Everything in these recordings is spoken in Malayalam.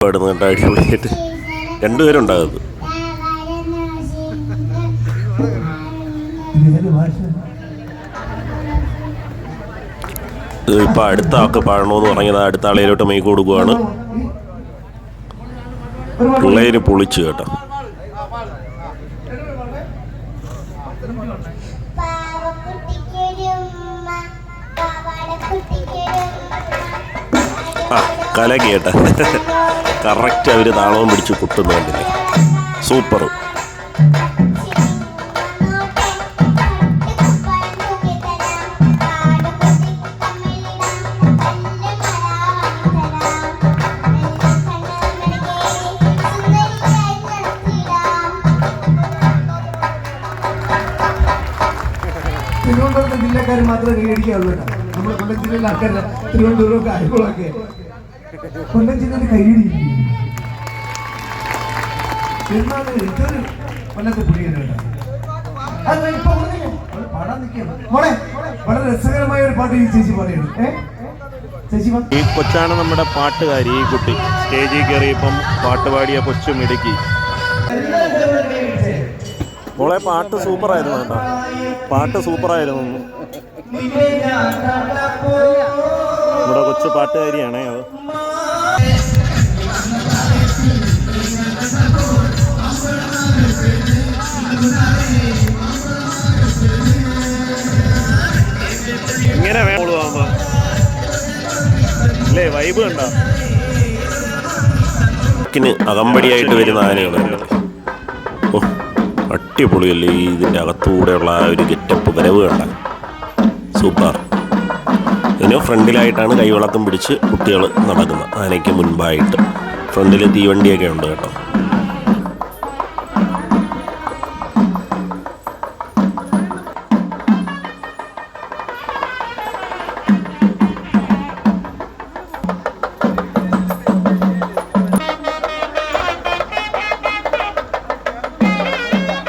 പാടുന്നു കണ്ട അടിപൊളിയായിട്ട് രണ്ടുപേരുണ്ടാകുന്നത് ഇപ്പൊ അടുത്ത ആൾക്ക് പാടണമെന്ന് പറഞ്ഞത് അടുത്ത ആളിയിലോട്ട് മൈക്ക് കൊടുക്കുവാണ്. പിള്ളേര് പൊളിച്ചു കേട്ടോ. ആ കല കേട്ട. കറക്റ്റ് അവർ താളവും പിടിച്ച് കുട്ടുന്നു കണ്ടില്ലേ സൂപ്പർ തിരുവനന്തപുരത്തെ ജില്ലക്കാർ മാത്രമേ കേട്ടോ. നമ്മുടെ കൊല്ലം ജില്ലയിലെ ആൾക്കാരുടെ തിരുവനന്തപുരം കാര്യങ്ങളൊക്കെ കൊല്ലം ജില്ലയിൽ കൈയടി എന്നാണ് ഇതൊരു കൊല്ലത്തെ പുള്ളിയാണ് വളരെ രസകരമായ ഒരു പാട്ട് ഈ ചേച്ചി ചേച്ചി ഈ കൊച്ചാണ് നമ്മുടെ പാട്ടുകാരി ഈ കുട്ടി. സ്റ്റേജിൽ കയറിയപ്പം പാട്ട് പാടിയ കൊച്ചു മിടുക്കി മോളെ പാട്ട് സൂപ്പറായിരുന്നു കേട്ടോ. പാട്ട് സൂപ്പറായിരുന്നു. നമ്മുടെ കൊച്ചു പാട്ടുകാരിയാണേ അത്. ഇങ്ങനെ വേണം ആവുമ്പോ അല്ലേ വൈബ് കണ്ടോ? അകമ്പടിയായിട്ട് വരുന്ന ആനയാണ് അടിപൊളിയല്ലേ ഇതിന്റെ അകത്തൂടെയുള്ള ആ ഒരു ഗെറ്റപ്പ് വരവ് കണ്ട. സൂപ്പർ ഇതിന് ഫ്രണ്ടിലായിട്ടാണ് കൈവെള്ളത്തും പിടിച്ച് കുട്ടികൾ നടക്കുന്നത്. ആനയ്ക്ക് മുൻപായിട്ട്. ഫ്രണ്ടിൽ തീവണ്ടിയൊക്കെ ഉണ്ട് കേട്ടോ.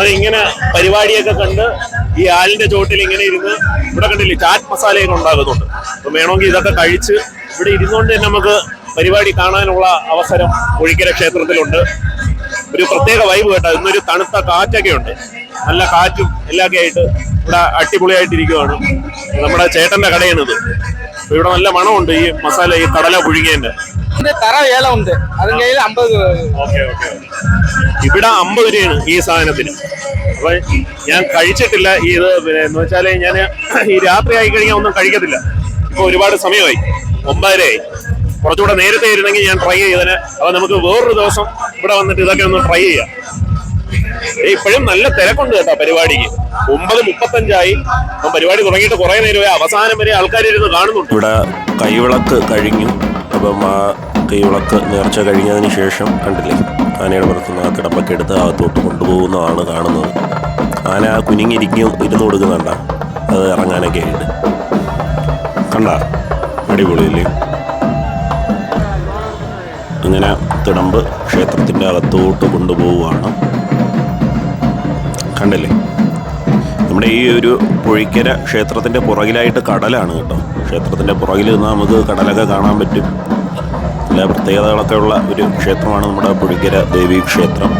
ഇങ്ങനെ പരിപാടിയൊക്കെ കണ്ട് ഈ ആലിന്റെ ചോട്ടിൽ ഇങ്ങനെ ഇരുന്ന് ഇവിടെ കണ്ടില്ലേ ചാറ്റ് മസാലയൊക്കെ ഉണ്ടാകുന്നുണ്ട് അപ്പൊ വേണമെങ്കിൽ ഇതൊക്കെ കഴിച്ച് ഇവിടെ ഇരുന്നുകൊണ്ട് തന്നെ നമുക്ക് പരിപാടി കാണാനുള്ള അവസരം ഒഴിക്കര ക്ഷേത്രത്തിലുണ്ട്. ഒരു പ്രത്യേക വൈബ് കേട്ടോ. ഇന്നൊരു തണുത്ത കാറ്റൊക്കെ ഉണ്ട് നല്ല കാറ്റും എല്ലാമൊക്കെ ആയിട്ട് ഇവിടെ അടിപൊളിയായിട്ടിരിക്കുവാണ്. നമ്മുടെ ചേട്ടന്റെ കടയാണിത്. ഇവിടെ നല്ല മണമുണ്ട് ഈ മസാല ഈ കടല പുഴുങ്ങിയതിന്റെ. തറ ഏലം ഉണ്ട് അതിന് കയ്യിൽ അമ്പത് ഓക്കെ ഓക്കെ ഇവിടെ അമ്പത് രൂപയാണ് ഈ സാധനത്തിന്. അപ്പൊ ഞാൻ കഴിച്ചിട്ടില്ല ഈ ഇത് എന്ന് വെച്ചാൽ ഞാൻ ഈ രാത്രി ആയി കഴിഞ്ഞാൽ ഒന്നും കഴിക്കത്തില്ല. ഇപ്പൊ ഒരുപാട് സമയമായി. ഒമ്പതരയായി കുറച്ചുകൂടെ നേരത്തെ ആയിരുന്നെങ്കിൽ ഞാൻ ട്രൈ ചെയ്തതിന് അപ്പൊ നമുക്ക് വേറൊരു ദിവസം ഇവിടെ വന്നിട്ട് ഇതൊക്കെ ഒന്ന് ട്രൈ ചെയ്യാം. ഇപ്പോഴും നല്ല തിരക്കുണ്ട് കേട്ടോ പരിപാടിക്ക്. ഒമ്പത് മുപ്പത്തഞ്ചായി. അപ്പം പരിപാടി തുടങ്ങിയിട്ട് കുറെ നേരമായി. അവസാനം വരെ ആൾക്കാർ ഇരുന്ന് കാണുന്നുണ്ട്. ഇവിടെ കൈവിളക്ക് കഴിഞ്ഞു. അപ്പം ആ വിളക്ക് നേർച്ച കഴിഞ്ഞതിന് ശേഷം കണ്ടില്ലേ? ആനയുടെ പുറത്തുനിന്ന് ആ കിടപ്പൊക്കെ എടുത്ത് അകത്തോട്ട് കൊണ്ടുപോകുന്നതാണ് കാണുന്നത്. ആന ആ കുനിങ്ങിരിക്കും ഇരുന്ന് കൊടുക്കുന്നുണ്ട. അത് ഇറങ്ങാനൊക്കെ ആയിട്ട്. കണ്ട? അടിപൊളിയല്ലേ? ഇങ്ങനെ തിടമ്പ് ക്ഷേത്രത്തിന്റെ അകത്തോട്ട് കൊണ്ടുപോവുകയാണ്. കണ്ടില്ലേ? നമ്മുടെ ഈ ഒരു പുഴിക്കര ക്ഷേത്രത്തിന്റെ പുറകിലായിട്ട് കടലാണ് കേട്ടോ. ക്ഷേത്രത്തിന്റെ പുറകിൽ നിന്ന് നമുക്ക് കടലൊക്കെ കാണാൻ പറ്റും. എല്ലാ പ്രത്യേകതകളൊക്കെ ഉള്ള ഒരു ക്ഷേത്രമാണ് നമ്മുടെ പുഴിക്കര ദേവി ക്ഷേത്രം.